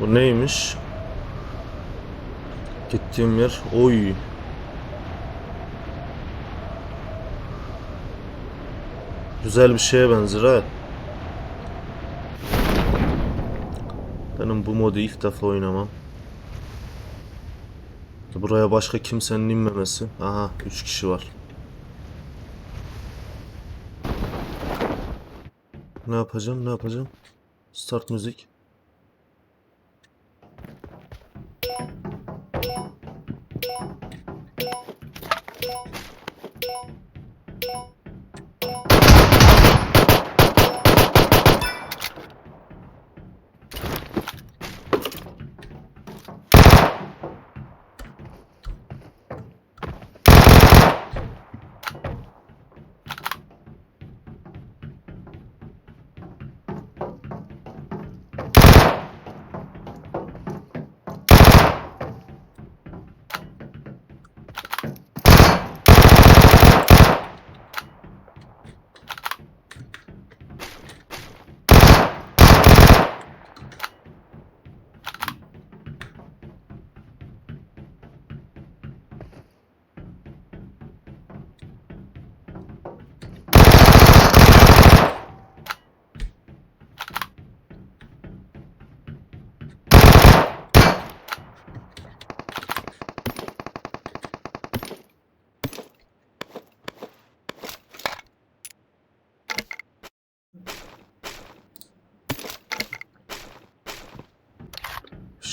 Bu neymiş? Gittiğim yer. Oy. Güzel bir şeye benzer ha. Benim bu modu ilk defa oynamam. Buraya başka kimsenin inmemesi. Aha 3 kişi var. Ne yapacağım? Ne yapacağım? Start müzik.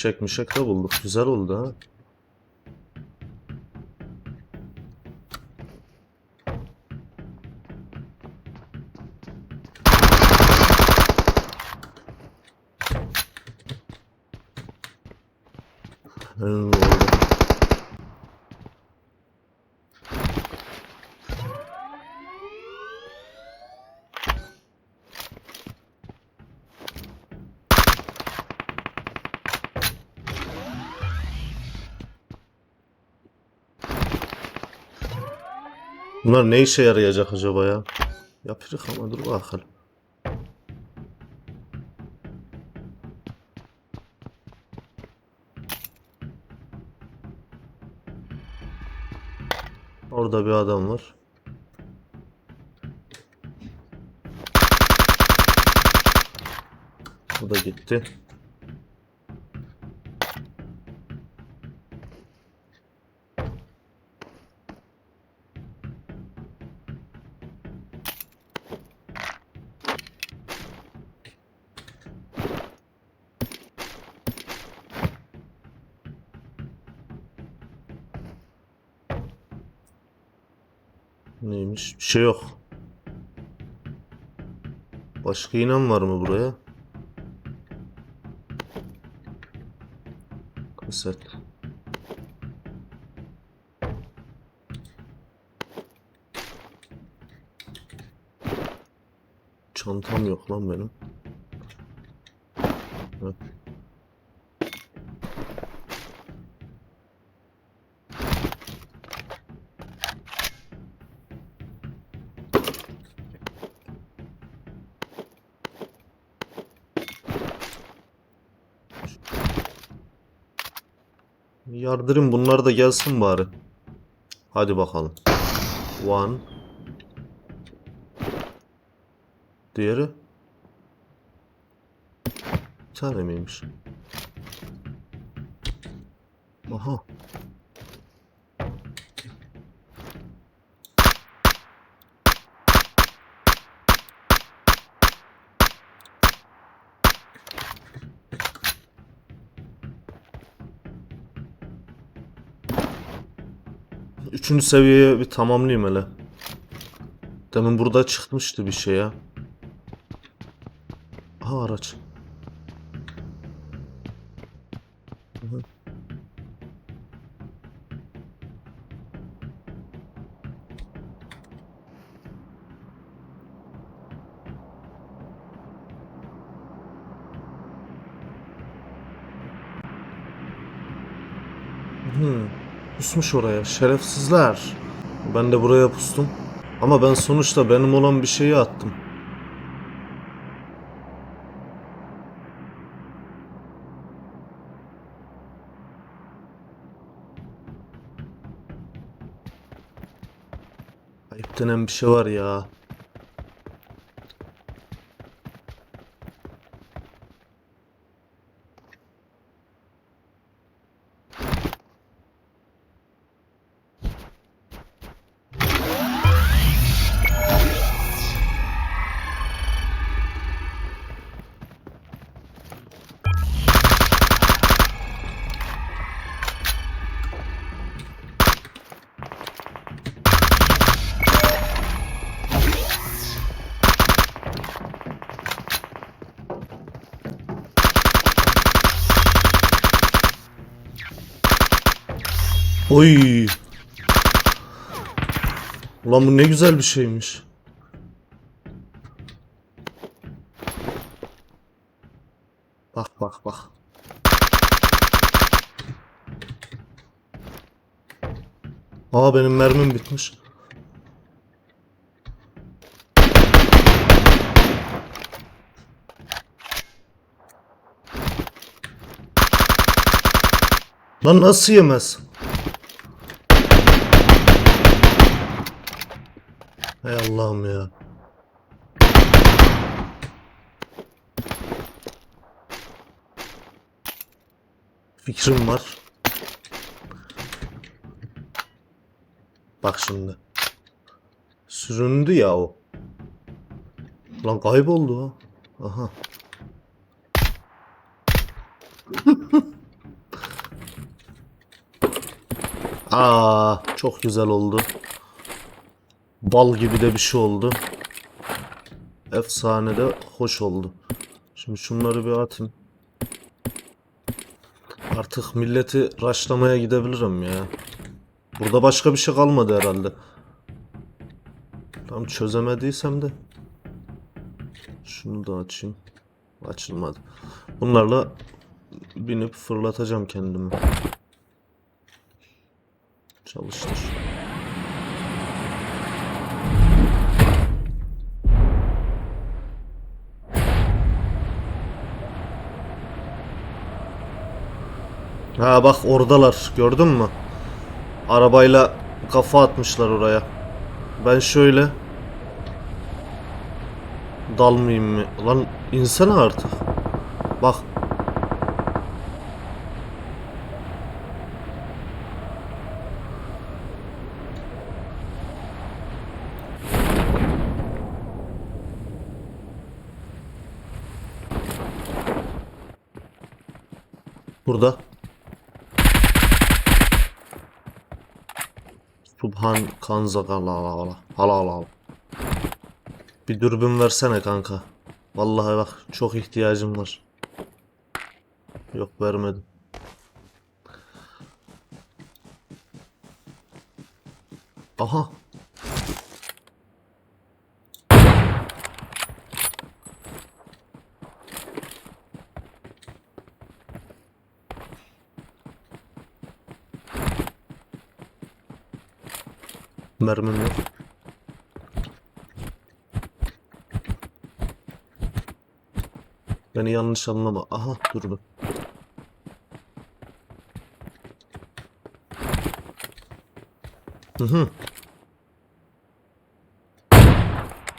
Fişek mişek de bulduk. Güzel oldu ha. Hmm, Bunlar ne işe yarayacak acaba ya? Yapırık ama dur bakalım. Orada bir adam var. Bu da gitti. Neymiş? Bir şey yok. Başka inen var mı buraya? Kaset. Çantam yok lan benim. Yardırın bunlar da gelsin bari. Hadi bakalım. One. Diğeri. Bir tane miymiş? Aha. Üçüncü seviyeye bir tamamlayayım hele. Demin burada çıkmıştı bir şey ya. Aha araç. Hı. Hmm. Pusmuş oraya şerefsizler. Ben de buraya pustum. Ama ben sonuçta benim olan bir şeyi attım. Ayıp denen bir şey var ya. Oy. Ulan bu ne güzel bir şeymiş. Bak bak bak. Aa benim mermim bitmiş. Lan nasıl yemez? Hay Allah'ım ya. Fikrim var. Bak şimdi. Süründü ya o. Lan kayboldu o. Aha. Aa, çok güzel oldu. Bal gibi de bir şey oldu. Efsane de hoş oldu. Şimdi şunları bir atayım. Artık milleti raşlamaya gidebilirim ya. Burada başka bir şey kalmadı herhalde. Tam çözemediysem de. Şunu da açayım. Açılmadı. Bunlarla binip fırlatacağım kendimi. Çalıştır. Ha bak oradalar gördün mü? Arabayla kafa atmışlar oraya. Ben şöyle dalmayayım mı? Lan insana artık. Bak. Burada. Subhan kanza halala halala. Bir dürbün versene kanka. Vallahi bak çok ihtiyacım var. Yok vermedim. Aha. Mermim yok. Beni yanlış anlama. Aha durdu. Hı hı.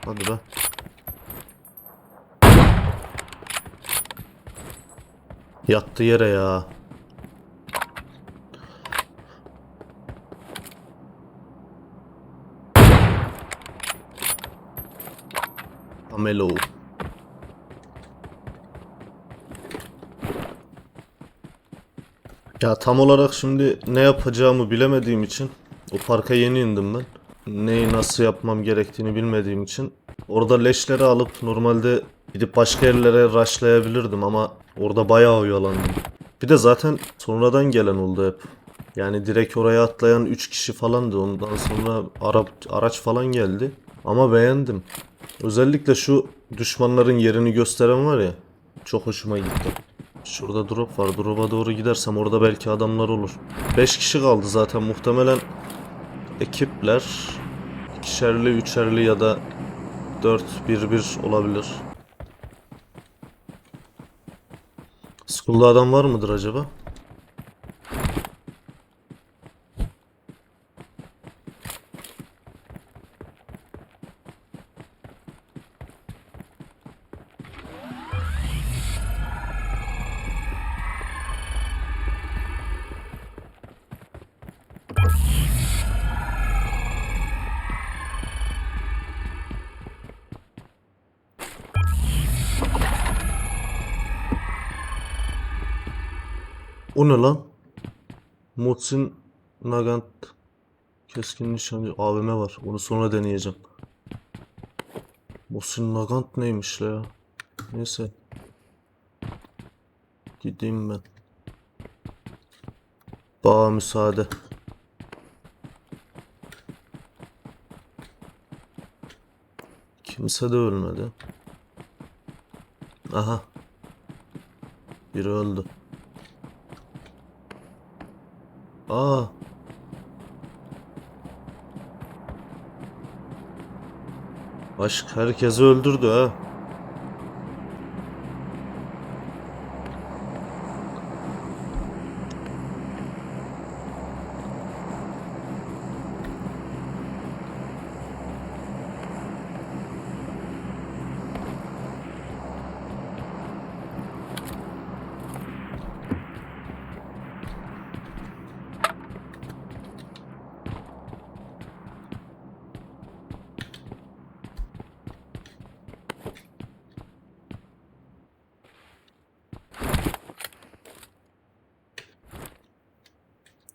Hadi be. Yattı yere ya. Amelo. Ya tam olarak şimdi ne yapacağımı bilemediğim için o parka yeni indim ben. Neyi nasıl yapmam gerektiğini bilmediğim için orada leşleri alıp normalde gidip başka yerlere rushlayabilirdim ama orada bayağı oyalandım. Bir de zaten sonradan gelen oldu hep. Yani direkt oraya atlayan 3 kişi falandı. Ondan sonra ara, araç falan geldi. Ama beğendim. Özellikle şu düşmanların yerini gösteren var ya. Çok hoşuma gitti. Şurada drop var. Drop'a doğru gidersem orada belki adamlar olur. 5 kişi kaldı zaten muhtemelen ekipler ikişerli, üçerli ya da 4-1-1 olabilir. School'da adam var mıdır acaba? O ne lan? Motsin Nagant keskin nişancı AVM var. Onu sonra deneyeceğim. Motsin Nagant neymiş la ya? Neyse. Gideyim ben. Bağa müsaade. Kimse de ölmedi. Aha. Biri öldü. Aa. Aşk herkesi öldürdü ha.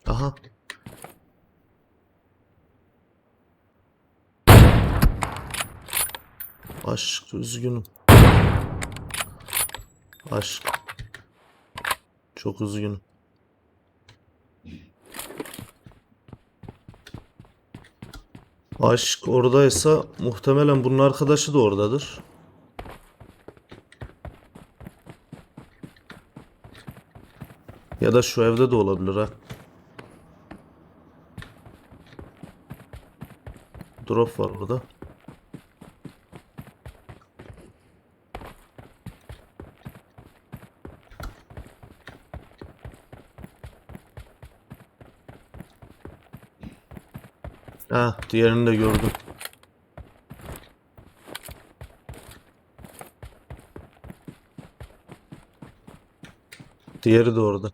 Aha. Aşk üzgünüm. Aşk. Çok üzgünüm. Aşk oradaysa muhtemelen bunun arkadaşı da oradadır. Ya da şu evde de olabilir ha. Drop var burada. Ha, diğerini de gördüm. Diğeri de orada.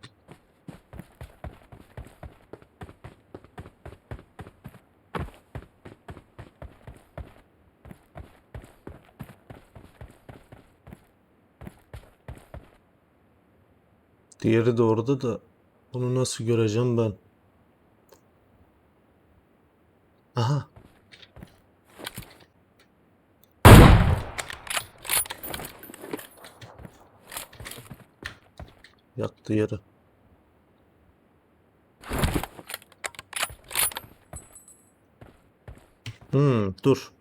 Diğeri de orada da onu nasıl göreceğim ben? Aha. Yattı yere. Hmm, dur.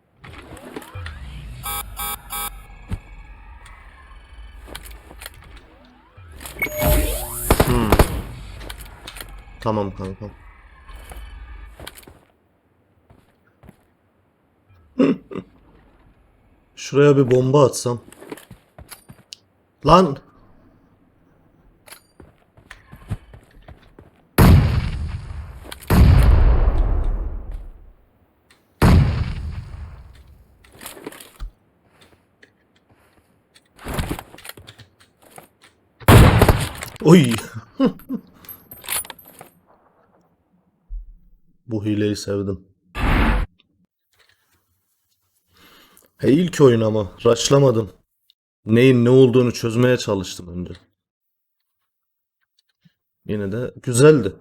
Hmm. Tamam kankam. Şuraya bir bomba atsam. Lan! Oy! Bu hileyi sevdim. He ilk oyun ama rushlamadım. Neyin ne olduğunu çözmeye çalıştım önce. Yine de güzeldi.